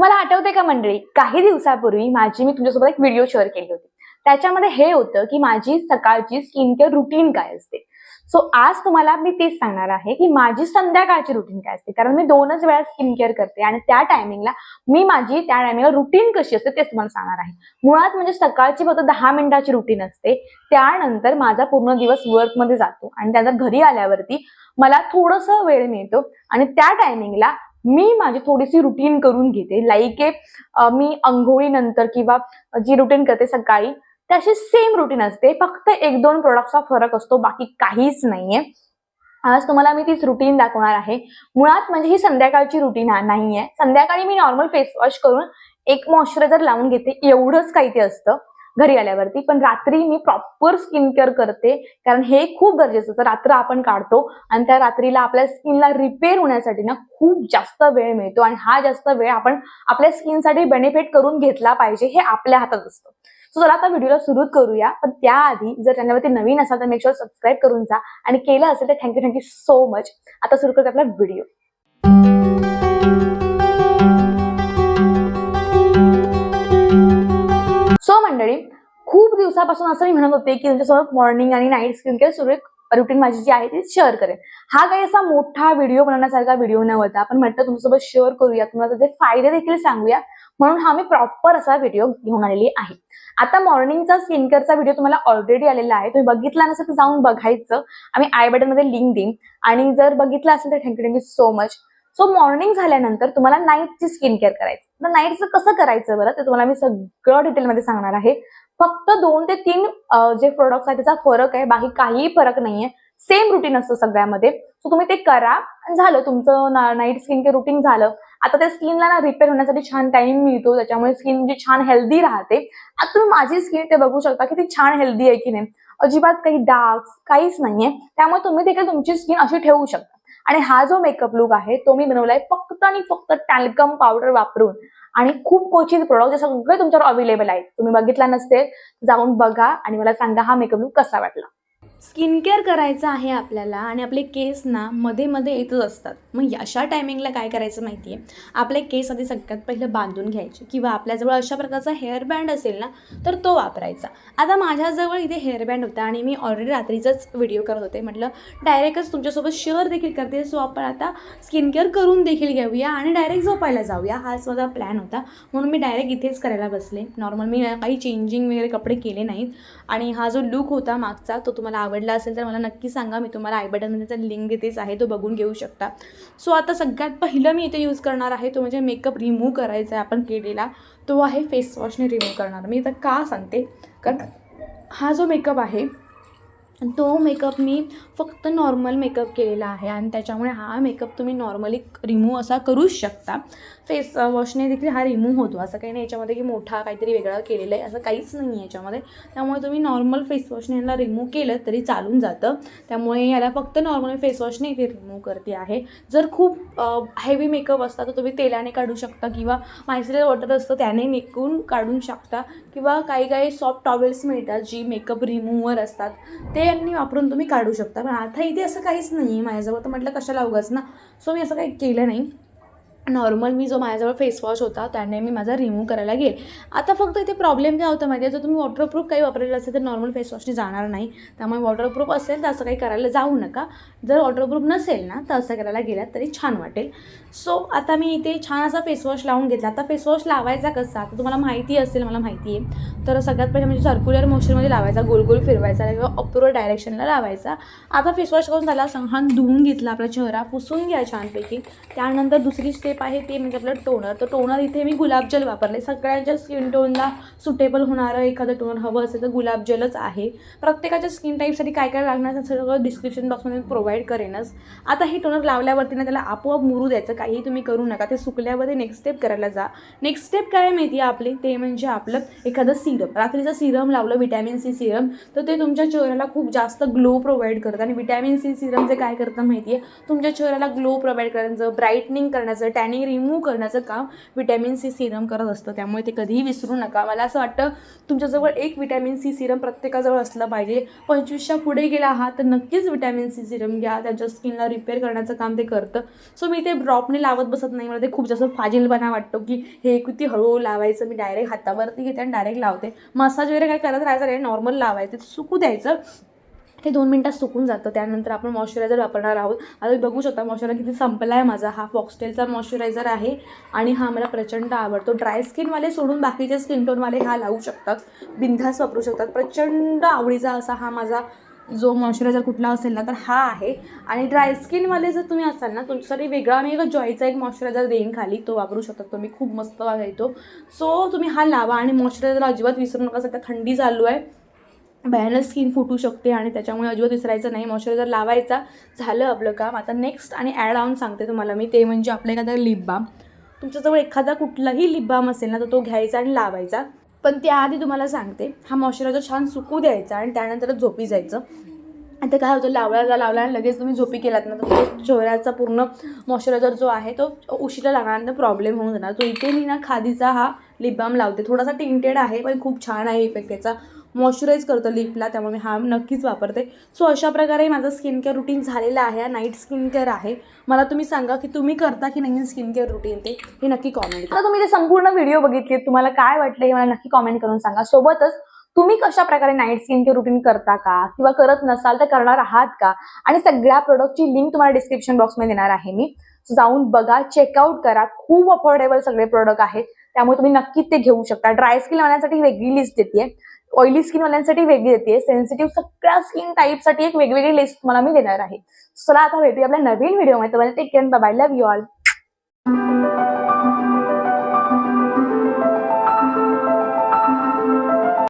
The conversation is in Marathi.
मला आठवते का मंडळी? काही दिवसापूर्वी माझी मी तुमच्यासोबत एक व्हिडिओ शेअर केली होती. त्याच्यामध्ये हे होतं की माझी सकाळची स्किन केअर रुटीन काय असते? सो आज तुम्हाला मी तेच सांगणार आहे की माझी संध्याकाळची रुटीन काय असते? कारण मी दोनच वेळा स्किन केअर करते आणि त्या टायमिंगला मी माझी त्या टायमिंगला रुटीन कशी असते तेच तुम्हाला सांगणार आहे. मुळात म्हणजे सकाळची फक्त दहा मिनिटाची रुटीन असते. त्यानंतर माझा पूर्ण दिवस वर्कमध्ये जातो आणि त्यानंतर घरी आल्यावरती मला थोडंसं वेळ मिळतो आणि त्या टायमिंगला मी माझी थोडीशी रुटीन करून घेते. लाईक ए मी अंघोळीनंतर किंवा जी रुटीन करते सकाळी त्याशी सेम रुटीन असते. फक्त एक दोन प्रोडक्टचा फरक असतो बाकी काहीच नाहीये. आज तुम्हाला मी तीच रुटीन दाखवणार आहे. मुळात म्हणजे ही संध्याकाळची रुटीन नाहीये. संध्याकाळी मी नॉर्मल फेस वॉश करून एक मॉइश्चरायझर लावून घेते. एवढंच काही ते असतं. घरी आल्यावरती. पण रात्री मी प्रॉपर स्किन केअर करते. कारण हे खूप गरजेचं. असतं रात्र आपण काढतो आणि त्या रात्रीला आपल्या स्किनला रिपेअर होण्यासाठी ना खूप जास्त वेळ मिळतो. आणि हा जास्त वेळ आपण आपल्या स्किनसाठी बेनिफिट करून घेतला पाहिजे हे आपल्या हातात असतं. सो चला आता व्हिडिओला सुरू करूया. पण त्याआधी जर चॅनलवरती नवीन असाल तर मेक शुअर सबस्क्राईब करून जा. आणि केलं असेल तर थँक्यू थँक्यू सो मच आता सुरू करते आपला व्हिडिओ खूप दिवसापासून असं मी म्हणत होते की तुमच्यासोबत मॉर्निंग आणि नाईट स्किन केअर सुरू रुटीन माझी जी आहे ती शेअर करेन. हा काही असा मोठा व्हिडिओ बनवण्यासारखा व्हिडिओ न होता आपण म्हटलं तुमच्यासोबत शेअर करूया. तुम्हाला त्याचे फायदे देखील सांगूया. म्हणून हा मी प्रॉपर असा व्हिडिओ घेऊन आलेली आहे. आता मॉर्निंगचा स्किन केअरचा व्हिडिओ तुम्हाला ऑलरेडी आलेला आहे. तुम्ही बघितला नसेल तर जाऊन बघायचं. आम्ही आय बटनमध्ये लिंक देईन. आणि जर बघितलं असेल तर thank you thank you so much so morning झाल्यानंतर तुम्हाला नाईटची स्किन केअर करायचं. तर नाईटचं कसं करायचं बरं? ते तुम्हाला मी सगळं डिटेलमध्ये सांगणार आहे. फक्त दोन ते तीन जे प्रोडक्ट्स आहेत त्याचा फरक आहे. बाकी काहीही फरक नाहीये. सेम रुटीन असतं सगळ्यामध्ये. सो तुम्ही ते करा. झालं तुमचं नाईट स्किन केअर रुटीन झालं. आता त्या स्किनला ना रिपेअर होण्यासाठी छान टाइम मिळतो. त्याच्यामुळे स्किन जी छान हेल्दी राहते. आता तुम्ही माझी स्किन ते बघू शकता की ती छान हेल्दी आहे की नाही. अजिबात काही डार्क काहीच नाहीये. त्यामुळे तुम्ही देखील तुमची स्किन अशी ठेवू शकता. आणि हा जो मेकअप लुक आहे तो मी बनवलाय फक्त आणि फक्त टॅल्कम पावडर वापरून. आणि खूप क्वचित प्रोडक्ट जे सगळे तुमच्यावर अवेलेबल आहेत. तुम्ही बघितला नसते जाऊन बघा आणि मला सांगा हा मेकअप लुक कसा वाटला. स्किन केअर करायचं आहे आपल्याला आणि आपले केस ना मध्ये मध्ये येतच असतात. मग अशा टायमिंगला काय करायचं माहिती आहे आपले केस आधी सगळ्यात पहिलं बांधून घ्यायचे किंवा आपल्याजवळ अशा प्रकारचा हेअर बँड असेल ना तर तो वापरायचा. आता माझ्याजवळ इथे हेअर बँड होता आणि मी ऑलरेडी रात्रीचाच व्हिडिओ करत होते. म्हटलं डायरेक्टच तुमच्यासोबत शेअर देखील करते सो आपण आता स्किन केअर करून देखील घेऊया आणि डायरेक्ट झोपायला जाऊया. हाच माझा प्लॅन होता. म्हणून मी डायरेक्ट इथेच करायला बसले. नॉर्मल मी काही चेंजिंग वगैरे कपडे केले नाहीत. आणि हा जो लुक होता मागचा तो तुम्हाला आवडला असेल तर मला नक्की सांगा. मी तुम्हाला आय बटनमध्ये त्याचा लिंक देतेच आहे. तो बघून घेऊ शकता. सो आता सगळ्यात पहिलं मी इथे यूज करणार आहे. तो म्हणजे मेकअप रिमूव्ह करायचा आहे आपण केलेला. तो आहे फेसवॉशने रिमूव्ह करणार. मी इथं का सांगते? कारण हा जो मेकअप आहे तो मेकअप मी फक्त नॉर्मल मेकअप केलेला आहे. आणि त्याच्यामुळे हा मेकअप तुम्ही नॉर्मली रिमूव्ह असा करूच शकता. फेस वॉशने देखील हा रिमूव्ह होतो. असं काही नाही याच्यामध्ये की मोठा काहीतरी वेगळा केलेला आहे. असं काहीच नाही आहे याच्यामध्ये. त्यामुळे तुम्ही नॉर्मल फेस वॉशने याला रिमूव्ह केलं तरी चालून जातं. त्यामुळे याला फक्त नॉर्मल फेस वॉशने इथे रिमूव्ह करते आहे. जर खूप हेवी मेकअप असता तर तुम्ही तेलाने काढू शकता किंवा मायसिलर वॉटर असतं त्याने निघून काढून शकता. किंवा काही काही सॉफ्ट टॉवेल्स मिळतात जी मेकअप रिमूव्हर असतात ते यांनी वापरून तुम्ही काढू शकता. पण आता इथे असं काहीच नाही आहे माझ्याजवळ तर म्हटलं कशाला उगाच ना? सो मी असं काही केलं नाही. नॉर्मल मी जो माझ्याजवळ फेसवॉश होता त्याने मी माझा रिमूव्ह करायला गेले. आता फक्त इथे प्रॉब्लेम काय होता माहिती आहे जर तुम्ही वॉटरप्रूफ काही वापरलेलं असेल तर नॉर्मल फेसवॉशने जाणार नाही. त्यामुळे वॉटरप्रूफ असेल तर असं काही करायला जाऊ नका. जर वॉटरप्रूफ नसेल ना तर असं करायला गेलात तरी छान वाटेल. सो आता मी इथे छान असा फेसवॉश लावून घेतला. आता फेसवॉश लावायचा कसा? आता तुम्हाला माहिती असेल मला माहिती आहे तर सगळ्यात पहिले म्हणजे सर्क्युलर मोशनमध्ये लावायचा गोल गोल फिरवायचा किंवा अप्रोड डायरेक्शनला लावायचा. आता फेसवॉश करून झाला संहान धुवून घेतला आपला चेहरा पुसून घ्या छानपैकी. त्यानंतर दुसरी स्टेप स्टेप आहे ते म्हणजे आपलं टोनर तर टोनर इथे मी गुलाबजल वापरले. सगळ्यांच्या स्किन टोनला सुटेबल होणारं एखादं टोनर हवं असेल तर गुलाबजलच आहे. प्रत्येकाच्या स्किन टाईपसाठी काय काय लागणार सगळं डिस्क्रिप्शन बॉक्समध्ये प्रोव्हाइड करेनच. आता हे टोनर लावल्यावरती ना त्याला आपोआप मुरू द्यायचं. काहीही तुम्ही करू नका. ते सुकल्यामध्ये नेक्स्ट स्टेप करायला जा. नेक्स्ट स्टेप काय माहिती आहे आपली? ते म्हणजे आपलं एखादं सिरम रात्रीचं सिरम लावलं विटॅमिन सी सिरम तर ते तुमच्या चेहऱ्याला खूप जास्त ग्लो प्रोव्हाइड करतं. आणि विटॅमिन सी सिरम जे काय करतं माहिती आहे तुमच्या चेहऱ्याला ग्लो प्रोव्हाइड करायचं ब्राईटनिंग करण्याचं टॅनिंग रिमूव्ह करण्याचं काम विटॅमिन सी सिरम करत असतं. त्यामुळे ते कधीही विसरू नका. मला असं वाटतं तुमच्याजवळ एक विटॅमिन सी सिरम प्रत्येकाजवळ असलं पाहिजे. पंचवीसच्या पुढे गेला आहात तर नक्कीच विटॅमिन सी सिरम घ्या. त्यांच्या स्किनला रिपेअर करण्याचं काम ते करतं. सो मी ते ड्रॉपने लावत बसत नाही. मला ते खूप जास्त फाजीलपणा वाटतो की हे किती हळूहळू लावायचं. मी डायरेक्ट हातावरती घेते आणि डायरेक्ट लावते. मसाज वगैरे काय करत राहायचं नाही. नॉर्मल लावायचं. ते सुकू द्यायचं. ते दोन मिनटात सुकून जातं. त्यानंतर आपण मॉइश्चरायझर वापरणार आहोत. आता बघू शकता मॉइश्चरायझर किती संपला आहे माझा. हा फॉक्सटेलचा मॉइश्चरायझर आहे आणि हा मला प्रचंड आवडतो. ड्राय स्किनवाले सोडून बाकीचे स्किन टोनवाले हा लावू शकतात. बिंधास वापरू शकतात. प्रचंड आवडीचा असा हा माझा जो मॉइश्चरायझर कुठला असेल ना तर हा आहे. आणि ड्राय स्किनवाले जर तुम्ही असाल ना तुमच्यासाठी वेगळा मी एक जॉईचा एक मॉइश्चरायझर देईन खाली. तो वापरू शकता तुम्ही. खूप मस्त वागायतो सो तुम्ही हा लावा आणि मॉइश्चरायझर अजिबात विसरू नका. सध्या थंडी चालू आहे. भयानक स्किन फुटू शकते आणि त्याच्यामुळे अजिबात विसरायचं नाही. मॉइश्चरायझर लावायचा. झालं आपलं काम. आता नेक्स्ट आणि ॲड ऑन सांगते तुम्हाला मी. ते म्हणजे आपलं एखादा लिप बाम तुमच्याजवळ एखादा कुठलाही लिप बाम असेल ना तर तो घ्यायचा आणि लावायचा. पण त्याआधी तुम्हाला सांगते हा मॉइश्चरायझर छान सुकू द्यायचा आणि त्यानंतर झोपी जायचं. आता काय होतं लावला लावला आणि लगेच तुम्ही झोपी केलात ना तर चेहऱ्याचा पूर्ण मॉइश्चरायझर जो आहे तो उशिरा लागणार प्रॉब्लेम होऊन जाणार. तो इथे मी ना खादीचा हा लिप बाम लावते. थोडासा टिंटेड आहे पण खूप छान आहे इफेक्ट त्याचा. मॉइश्चराईज करतं लिपला त्यामुळे मी हा नक्कीच वापरते. सो अशा प्रकारे माझं स्किन केअर रुटीन झालेलं आहे. नाईट स्किन केअर आहे. मला तुम्ही सांगा की तुम्ही करता की नाही स्किन केअर रुटीन ते? हे नक्की कॉमेंट आता तुम्ही ते संपूर्ण व्हिडिओ बघितले तुम्हाला काय वाटलं हे मला नक्की कॉमेंट करून सांगा. सोबतच तुम्ही कशा प्रकारे नाईट स्किन केअर रुटीन करता का? किंवा करत नसाल तर करणार आहात का? आणि सगळ्या प्रोडक्टची लिंक तुम्हाला डिस्क्रिप्शन बॉक्समध्ये देणार आहे मी. जाऊन बघा चेकआउट करा. खूप अफोर्डेबल सगळे प्रोडक्ट आहेत. त्यामुळे तुम्ही नक्कीच ते घेऊ शकता. ड्राय स्किन लावण्यासाठी वेगळी लिस्ट देते ऑइली स्किन वाल्यांसाठी वेगळी येते. सेन्सिटिव्ह सगळ्या स्किन टाईपसाठी एक वेगवेगळी लिस्ट तुम्हाला मी देणार आहे. चला आता भेटूया आपल्या नवीन व्हिडिओमध्ये तुम्हाला take care bye love you all